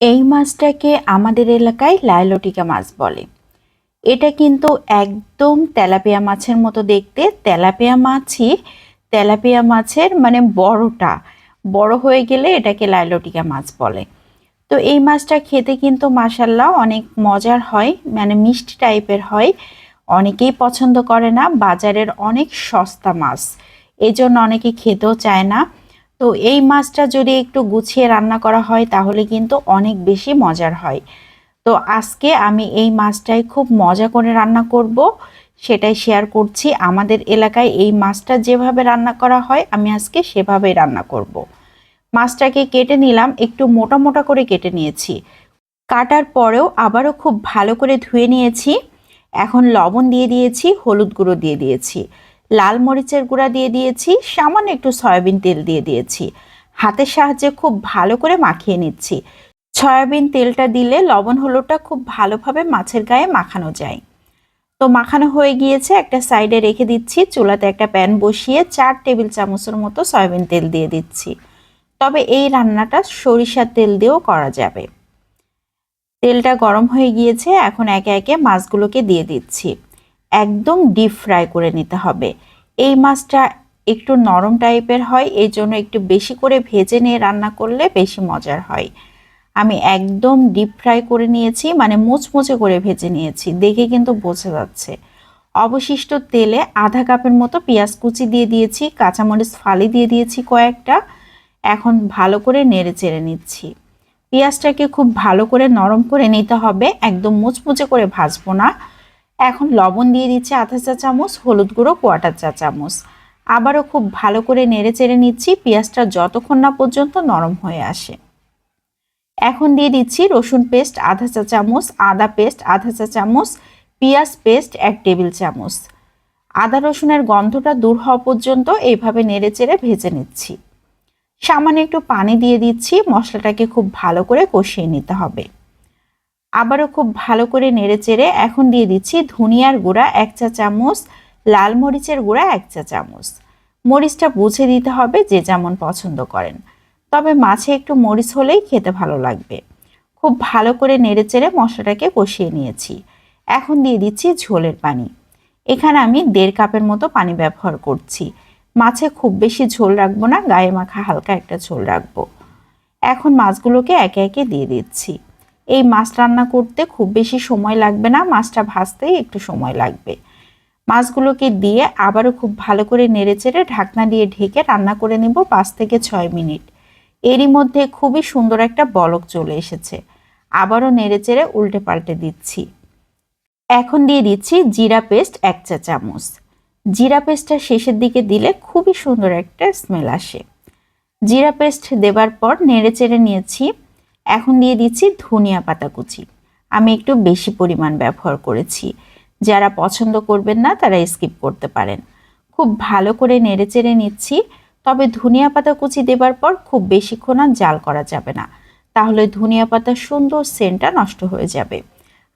এই মাছটাকে আমাদের এলাকায় লাইলটিকা মাছ বলে। এটা কিন্তু একদম তেলাপিয়া মাছের মতো দেখতে। তেলাপিয়া মাছই তেলাপিয়া মাছের মানে বড়টা। বড় হয়ে গেলে এটাকে লাইলটিকা মাছ বলে। তো এই মাছটা খেতে কিন্তু মাসাল্লাহ অনেক মজার হয় মানে মিষ্টি টাইপের হয়। অনেকেই পছন্দ করে না, বাজারের অনেক সস্তা মাছ। এই জন্য অনেকে খেতেও চায় না। তো এই মাছটা যদি একটু গুছিয়ে রান্না করা হয়, তাহলে কিন্তু অনেক বেশি মজার হয়। তো আজকে আমি এই মাছটাই খুব মজা করে রান্না করব, সেটাই শেয়ার করছি। আমাদের এলাকায় এই মাছটা যেভাবে রান্না করা হয়, আমি আজকে সেভাবেই রান্না করব। মাছটাকে কেটে নিলাম, একটু মোটা মোটা করে কেটে নিয়েছি। কাটার পরেও আবারও খুব ভালো করে ধুয়ে নিয়েছি। এখন লবণ দিয়ে দিয়েছি, হলুদ গুঁড়ো দিয়ে দিয়েছি। লাল মরিচের গুঁড়া দিয়ে দিয়েছি, সামান্য একটু সয়াবিন তেল দিয়ে দিয়েছি। হাতের সাহায্যে খুব ভালো করে মাখিয়ে নিচ্ছি। সয়াবিন তেলটা দিলে লবণ হলুদটা খুব ভালোভাবে মাছের গায়ে মাখানো যায়। তো মাখানো হয়ে গিয়েছে, একটা সাইডে রেখে দিচ্ছি, চুলাতে একটা প্যান বসিয়ে চার টেবিল চামচের মতো সয়াবিন তেল দিয়ে দিচ্ছি। তবে এই রান্নাটা সরিষার তেল দিয়েও করা যাবে। তেলটা গরম হয়ে গিয়েছে, এখন একে একে মাছগুলোকে দিয়ে দিচ্ছি। একদম ডিপ ফ্রাই করে নিতে হবে। এই মাছটা একটু নরম টাইপের হয় এই জন্য একটু বেশি করে ভেজে নিয়ে রান্না করলে বেশি মজার হয়। আমি একদম ডিপ ফ্রাই করে নিয়েছি মানে মুচমুচে করে ভেজে নিয়েছি, দেখে কিন্তু বোঝা যাচ্ছে। অবশিষ্ট তেলে আধা কাপের মতো পেঁয়াজ কুচি দিয়ে দিয়েছি, কাঁচামরিচ ফালি দিয়ে দিয়েছি কয়েকটা। এখন ভালো করে নেড়ে চেড়ে নিচ্ছি। পেঁয়াজটাকে খুব ভালো করে নরম করে নিতে হবে, একদম মুচমুচে করে ভাজবো না। এখন লবণ দিয়ে দিচ্ছি আধা চা চামচ, হলুদ গুঁড়ো কোয়াটার চা চামচ। আবারও খুব ভালো করে নেড়ে চেড়ে নিচ্ছি, পেঁয়াজটা যতক্ষণ না পর্যন্ত নরম হয়ে আসে। এখন দিয়ে দিচ্ছি রসুন পেস্ট, আধা চা চামচ, আদা পেস্ট, আধা চা চামচ, পেঁয়াজ পেস্ট, এক টেবিল চামচ। আদা রসুনের গন্ধটা দূর হওয়া পর্যন্ত এইভাবে নেড়ে চেড়ে ভেজে নিচ্ছি। সামান্য একটু পানি দিয়ে দিচ্ছি, মশলাটাকে খুব ভালো করে কষিয়ে নিতে হবে। আবারও খুব ভালো করে নেড়ে চেড়ে এখন দিয়ে দিচ্ছি ধনিয়ার গুঁড়া এক চা চামচ, লাল মরিচের গুঁড়া এক চা চামচ। মরিচটা বুঝে দিতে হবে যে যেমন পছন্দ করেন। তবে মাছে একটু মরিচ হলেই খেতে ভালো লাগবে। খুব ভালো করে নেড়ে চেড়ে মশলাটাকে কষিয়ে নিয়েছি। এখন দিয়ে দিচ্ছি ঝোলের পানি। এখানে আমি দেড় কাপের মতো পানি ব্যবহার করছি। মাছে খুব বেশি ঝোল রাখব না, গায়ে মাখা হালকা একটা ঝোল রাখব। এখন মাছগুলোকে একে একে দিয়ে দিচ্ছি। এই মাছ রান্না করতে খুব বেশি সময় লাগবে না, মাছটা ভাজতেই একটু সময় লাগবে। মাছগুলোকে দিয়ে আবারও খুব ভালো করে নেড়েচেড়ে ঢাকনা দিয়ে ঢেকে রান্না করে নেব পাঁচ থেকে ছয় মিনিট। এরই মধ্যে খুবই সুন্দর একটা বলক চলে এসেছে। আবারও নেড়েচেড়ে উল্টে পাল্টে দিচ্ছি। এখন দিয়ে দিচ্ছি জিরা পেস্ট এক চা চামচ। জিরা পেস্টটা শেষের দিকে দিলে খুবই সুন্দর একটা স্মেল আসে। জিরা পেস্ট দেবার পর নেড়ে চেড়ে নিয়েছি এখন দিয়ে দিচ্ছি ধনিয়া পাতা কুচি। আমি একটু বেশি পরিমাণ ব্যবহার করেছি। যারা পছন্দ করবেন না, তারা স্কিপ করতে পারেন। খুব ভালো করে নেড়ে চেড়ে নিচ্ছি। তবে ধনিয়া পাতা কুচি দেবার পর খুব বেশিক্ষণ আর জাল করা যাবে না। তাহলে ধনিয়া পাতার সুন্দর সেন্টটা নষ্ট হয়ে যাবে।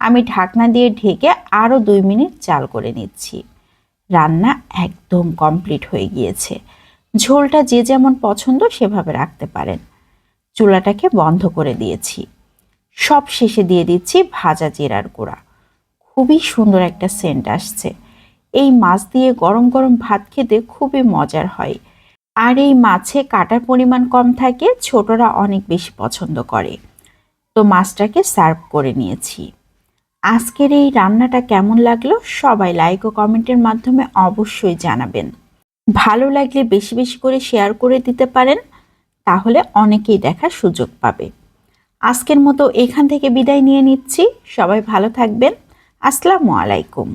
আমি ঢাকনা দিয়ে ঢেকে আরও দুই মিনিট জাল করে নিচ্ছি। রান্না একদম কমপ্লিট হয়ে গিয়েছে। ঝোলটা যে যেমন পছন্দ, সেভাবে রাখতে পারেন। চুলাটাকে বন্ধ করে দিয়েছি। সব শেষে দিয়ে দিচ্ছি ভাজা জিরার গুঁড়া। খুবই সুন্দর একটা সেন্ট আসছে। এই মাছ দিয়ে গরম গরম ভাত খেতে খুবই মজার হয়। আর এই মাছে কাটার পরিমাণ কম থাকে, ছোটরা অনেক বেশি পছন্দ করে। তো মাছটাকে সার্ভ করে নিয়েছি। আজকের এই রান্নাটা কেমন লাগল সবাই লাইক ও কমেন্টের মাধ্যমে অবশ্যই জানাবেন। ভালো লাগলে বেশি বেশি করে শেয়ার করে দিতে পারেন। তাহলে অনেকেই দেখার সুযোগ পাবে। আজকের মতো এখান থেকে বিদায় নিয়ে নিচ্ছি। সবাই ভালো থাকবেন। আসসালামু আলাইকুম।